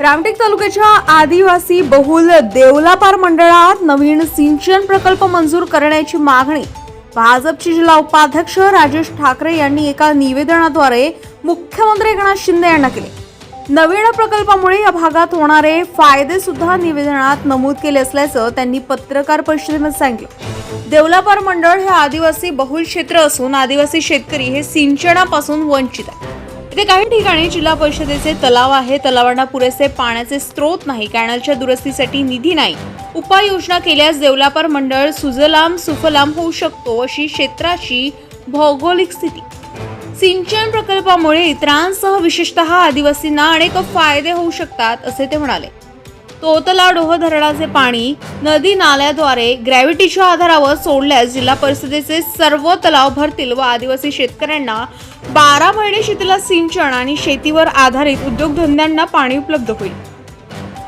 रामटेक तालुक्याच्या आदिवासी बहुल देवलापार मंडळात नवीन सिंचन प्रकल्प मंजूर करण्याची मागणी. भाजपचे जिल्हा उपाध्यक्ष राजेश ठाकरे यांनी एका निवेदनाद्वारे मुख्यमंत्री एकनाथ शिंदे यांना केले. नवीन प्रकल्पामुळे या भागात होणारे फायदे सुद्धा निवेदनात नमूद केले असल्याचं त्यांनी पत्रकार परिषदेमध्ये सांगितलं. देवलापार मंडळ हे आदिवासी बहुल क्षेत्र असून आदिवासी शेतकरी हे सिंचनापासून वंचित आहे. इथे काही ठिकाणी जिल्हा परिषदेचे तलाव आहे तलावांना पुरेसे पाण्याचे स्रोत नाही. कॅनलच्या दुरुस्तीसाठी निधी नाही. उपाययोजना केल्यास देवलापर मंडळ सुजलाम सुफलाम होऊ शकतो अशी क्षेत्राची भौगोलिक स्थिती. सिंचन प्रकल्पामुळे इतरांसह विशेषतः आदिवासींना अनेक फायदे होऊ शकतात असे ते म्हणाले. तोतला डोह धरणाचे पाणी नदी नाल्याद्वारे ग्रॅव्हिटीच्या आधारावर सोडल्यास जिल्हा परिषदेचे सर्व तलाव भरतील व आदिवासी शेतकऱ्यांना बारा महिने शेतीला सिंचन आणि शेतीवर आधारित उद्योगधंद्यांना पाणी उपलब्ध होईल.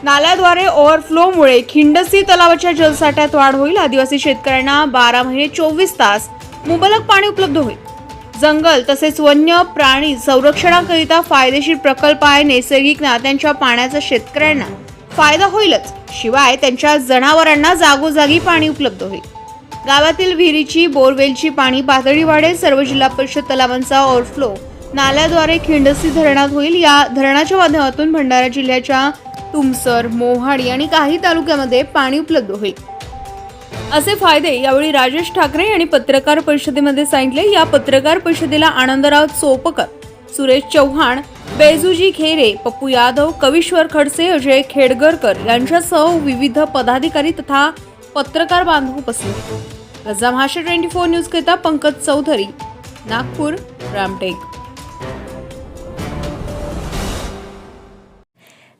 नाल्याद्वारे ओव्हरफ्लोमुळे खिंडसी तलावाच्या जलसाठ्यात वाढ होईल. आदिवासी शेतकऱ्यांना बारा महिने चोवीस तास मुबलक पाणी उपलब्ध होईल. जंगल तसेच वन्य प्राणी संरक्षणाकरिता फायदेशीर प्रकल्प आहे. नैसर्गिक नात्यांच्या पाण्याचा शेतकऱ्यांना फायदा होईलच. शिवाय त्यांच्या जनावरांना जागोजागी पाणी उपलब्ध होईल. गावातील विहिरीची बोरवेलची पाणी पातळी वाढेल. सर्व जिल्हा परिषद तलावांचा ओव्हरफ्लो नाल्याद्वारे खिंडसी धरणात होईल. या धरणाच्या माध्यमातून भंडारा जिल्ह्याच्या तुमसर मोहाडी आणि काही तालुक्यामध्ये पाणी उपलब्ध होईल. असे फायदे यावेळी राजेश ठाकरे यांनी पत्रकार परिषदेमध्ये सांगितले. या पत्रकार परिषदेला आनंदराव चोपकर सुरेश चव्हाण बेजुजी खेरे पप्पू यादव कविश्वर खडसे अजय खेडगरकर यांच्यासह विविध पदाधिकारी तथा पत्रकार बांधव उपस्थित. होते हाशे ट्वेंटी फोर न्यूज करिता पंकज चौधरी नागपूर रामटेक.